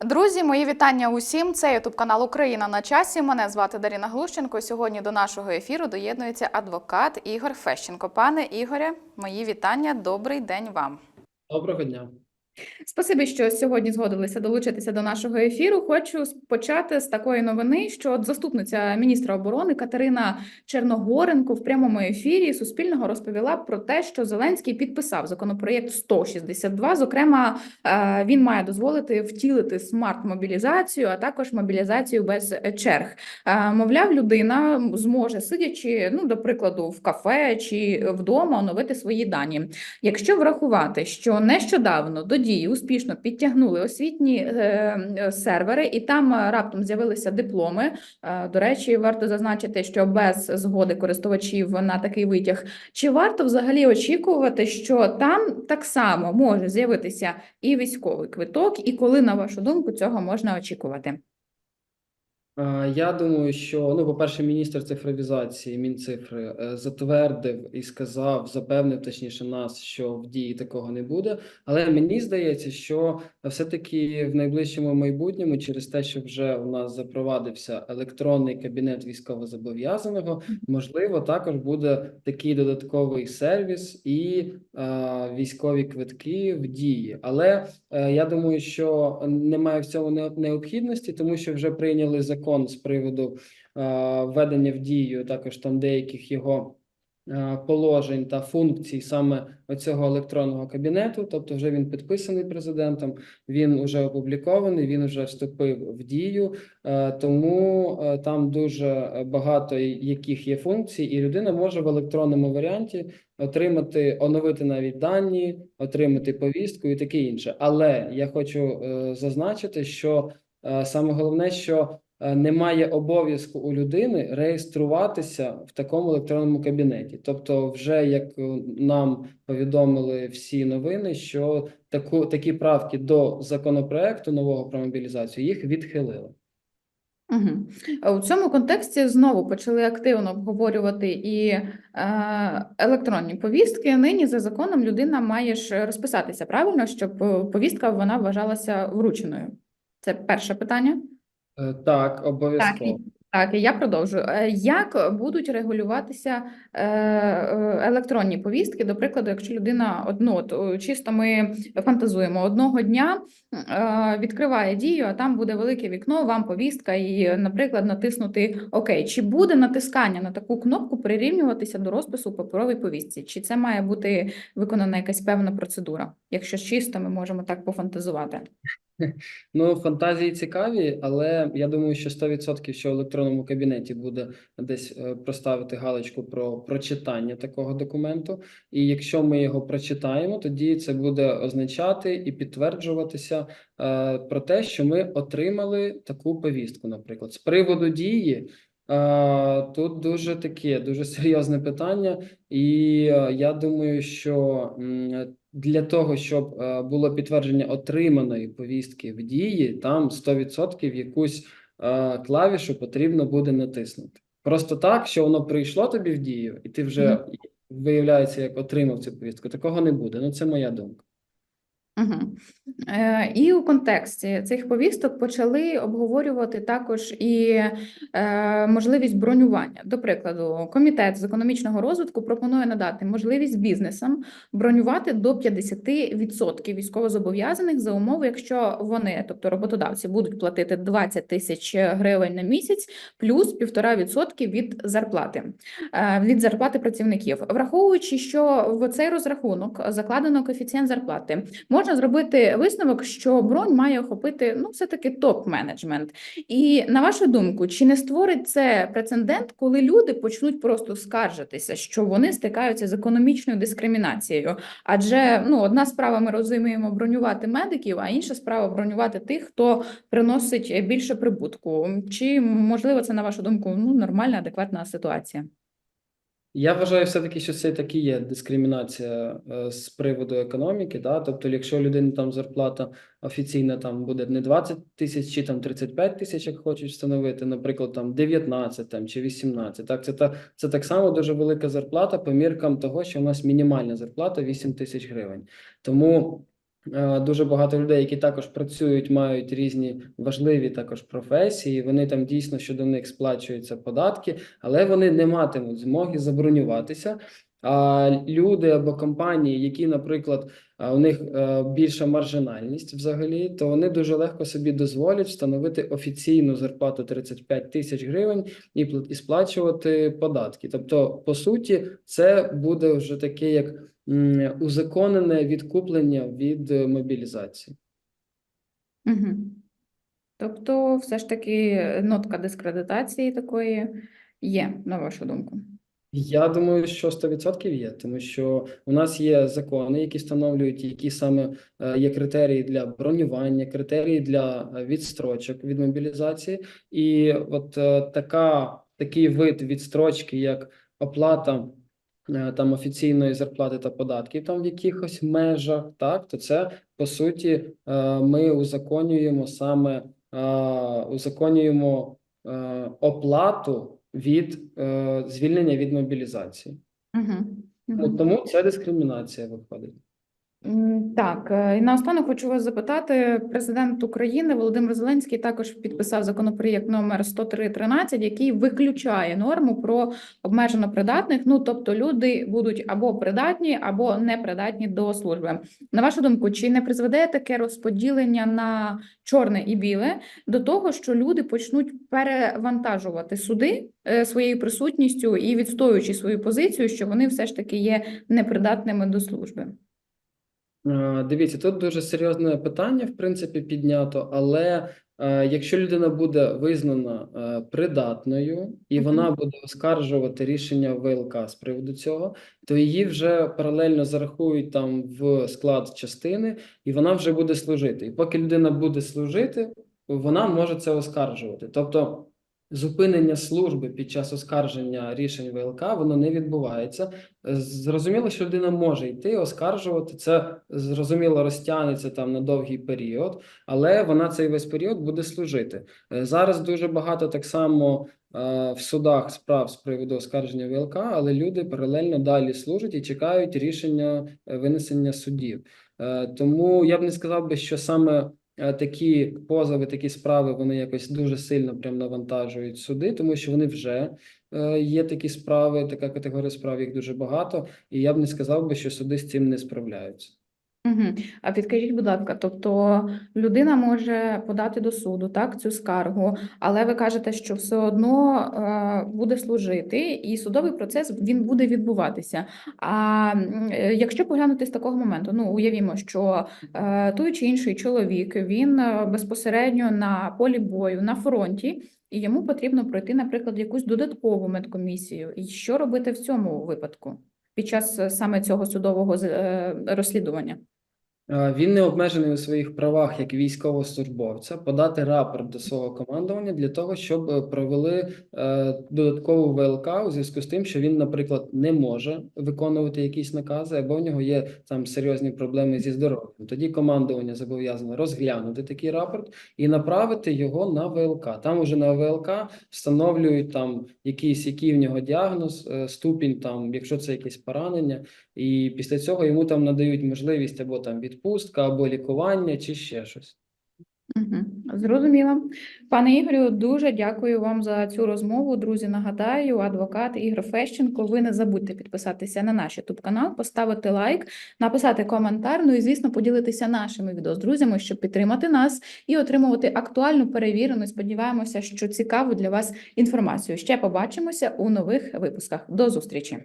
Друзі, мої вітання усім. Це Ютуб канал Україна на часі. Мене звати Даріна Глущенко. Сьогодні до нашого ефіру доєднується адвокат Ігор Фещенко. Пане Ігоре, мої вітання. Добрий день вам. Доброго дня. Спасибі, що сьогодні згодилися долучитися до нашого ефіру. Хочу почати з такої новини, що от заступниця міністра оборони Катерина Черногоренко в прямому ефірі Суспільного розповіла про те, що Зеленський підписав законопроєкт 162. Зокрема, е, він має дозволити втілити смарт-мобілізацію, а також мобілізацію без черг. Е, Мовляв, людина зможе сидячи, ну до прикладу, в кафе чи вдома оновити свої дані. Якщо врахувати, що нещодавно до дії успішно підтягнули освітні е, е, сервери, і там е, раптом з'явилися дипломи. До речі, варто зазначити, що без згоди користувачів на такий витяг, чи варто взагалі очікувати, що там так само може з'явитися і військовий квиток, і коли, на вашу думку, цього можна очікувати? Е, Я думаю, що ну, по-перше, міністр цифровізації Мінцифри е, затвердив і сказав, запевнив точніше нас, що в дії такого не буде. Але мені здається, що все-таки в найближчому майбутньому, через те, що вже у нас запровадився електронний кабінет військовозобов'язаного, можливо, також буде такий додатковий сервіс і е, військові квитки в дії. Але е, я думаю, що немає в цьому необхідності, тому що вже прийняли закон з приводу е, введення в дію також там деяких його е, положень та функцій саме оцього електронного кабінету. Тобто, вже він підписаний президентом, він вже опублікований, він вже вступив в дію. Е, Тому там дуже багато яких є функцій, і людина може в електронному варіанті отримати, оновити навіть дані, отримати повістку і таке інше. Але я хочу зазначити, що саме головне, що немає обов'язку у людини реєструватися в такому електронному кабінеті. Тобто, вже як е, нам повідомили всі новини, що таку такі правки до законопроекту нового про мобілізацію їх відхилили. Угу. У цьому контексті знову почали активно обговорювати і е, електронні повістки. Нині за законом людина має ж розписатися правильно, щоб е, повістка вона вважалася врученою. Це перше питання. Е, Так, обов'язково. Так, і я продовжую. Е, Як будуть регулюватися е, електронні повістки? До прикладу, якщо людина одну, от, о, чисто ми фантазуємо, одного дня відкриває дію, а там буде велике вікно, вам повістка, і, наприклад, натиснути ОК. Чи буде натискання на таку кнопку прирівнюватися до розпису у паперовій повістці? Чи це має бути виконана якась певна процедура? Якщо чисто ми можемо так пофантазувати. Ну, фантазії цікаві, але я думаю, що 100% що в електронному кабінеті буде десь е, проставити галочку про прочитання такого документу. І якщо ми його прочитаємо, тоді це буде означати і підтверджуватися е, про те, що ми отримали таку повістку, наприклад. З приводу дії. Е, Тут дуже таке, дуже серйозне питання, і е, я думаю, що для того, щоб е, було підтвердження отриманої повістки в дії, там 100% якусь клавішу потрібно буде натиснути. Просто так, що воно прийшло тобі в дію, і ти вже виявляється, як отримав цю повістку. Такого не буде. Ну, це моя думка. Угу. Е, і у контексті цих повісток почали обговорювати також і е, можливість бронювання. До прикладу, комітет з економічного розвитку пропонує надати можливість бізнесам бронювати до 50% військовозобов'язаних за умови, якщо вони, тобто роботодавці, будуть платити 20 тисяч гривень на місяць, плюс 1,5% від зарплати е, від зарплати працівників, враховуючи, що в цей розрахунок закладено коефіцієнт зарплати. Можна зробити висновок, що бронь має охопити ну, все-таки топ-менеджмент. І на вашу думку, чи не створить це прецедент, коли люди почнуть просто скаржитися, що вони стикаються з економічною дискримінацією? Адже ну, одна справа ми розуміємо бронювати медиків, а інша справа бронювати тих, хто приносить більше прибутку. Чи можливо це на вашу думку ну, нормальна, адекватна ситуація? Я вважаю, все-таки, що це таки є дискримінація е, з приводу економіки. Да? Тобто, якщо у людини там зарплата офіційна там буде не 20 тисяч чи там 35 тисяч, як хочуть встановити, наприклад, там 19 там, чи 18, так, це, та, це так само дуже велика зарплата по міркам того, що у нас мінімальна зарплата 8 тисяч гривень. Тому Дуже багато людей, які також працюють, мають різні важливі також професії. Вони там дійсно щодо них сплачуються податки, але вони не матимуть змоги забронюватися. Люди або компанії, які, наприклад, у них е, більша маржинальність взагалі, то вони дуже легко собі дозволять встановити офіційну зарплату 35 тисяч гривень і сплачувати податки. Тобто, по суті, це буде вже таке як узаконене відкуплення від мобілізації. Угу. Тобто, все ж таки, нотка дискредитації такої є, на вашу думку. Я думаю, що 100% є, тому що у нас є закони, які встановлюють, які саме е, є критерії для бронювання, критерії для е, відстрочок від мобілізації, і от е, така такий вид відстрочки, як оплата там офіційної зарплати та податків, там в якихось межах, так то це по суті ми узаконюємо саме узаконюємо оплату від е, звільнення від мобілізації. Угу. Ну, тому це дискримінація виходить. Так, е, і наостанок хочу вас запитати. Президент України Володимир Зеленський також підписав законопроєкт номер 103.13, який виключає норму про обмежено придатних. Ну тобто люди будуть або придатні, або непридатні до служби. На вашу думку, чи не призведе таке розподілення на чорне і біле до того, що люди почнуть перевантажувати суди е, своєю присутністю і відстоюючи свою позицію, що вони все ж таки є непридатними до служби? Е, Дивіться, тут дуже серйозне питання, в принципі, піднято, але е, якщо людина буде визнана е, придатною і вона буде оскаржувати рішення ВЛК з приводу цього, то її вже паралельно зарахують там в склад частини, і вона вже буде служити. І поки людина буде служити, вона може це оскаржувати. Тобто зупинення служби під час оскарження рішень ВЛК воно не відбувається. Зрозуміло, що людина може йти, оскаржувати це, зрозуміло, розтягнеться там на довгий період, але вона цей весь період буде служити. Е, Зараз дуже багато так само е, в судах справ з приводу оскарження ВЛК, але люди паралельно далі служать і чекають рішення е, винесення судів. Тому я б не сказав би, що саме такі позови, такі справи, вони якось дуже сильно прям навантажують суди, тому що вони вже е, є такі справи, така категорія справ, їх дуже багато, і я б не сказав би, що суди з цим не справляються. Угу. А підкажіть, будь ласка, тобто людина може подати до суду, так, цю скаргу, але ви кажете, що все одно е, буде служити, і судовий процес він буде відбуватися. А е, якщо поглянути з такого моменту, ну уявімо, що е, той чи інший чоловік він е, безпосередньо на полі бою, на фронті, і йому потрібно пройти, наприклад, якусь додаткову медкомісію. І що робити в цьому випадку під час е, саме цього судового е, розслідування? Е, Він не обмежений у своїх правах як військовослужбовця подати рапорт до свого командування для того, щоб е, провели е, додаткову ВЛК у зв'язку з тим, що він, наприклад, не може виконувати якісь накази, або в нього є там серйозні проблеми зі здоров'ям. Тоді командування зобов'язане розглянути такий рапорт і направити його на ВЛК. Там уже на ВЛК встановлюють там якийсь, який в нього діагноз, ступінь, там, якщо це якесь поранення, і після цього йому там надають можливість або там відпустка, або лікування, чи ще щось. Зрозуміло. Пане Ігорю, дуже дякую вам за цю розмову. Друзі, нагадаю, адвокат Ігор Фещенко. Ви не забудьте підписатися на наш YouTube канал, поставити лайк, написати коментар. Ну і звісно, поділитися нашими відео з друзями, щоб підтримати нас і отримувати актуальну перевірену. Сподіваємося, що цікаву для вас інформацію. Ще побачимося у нових випусках. До зустрічі.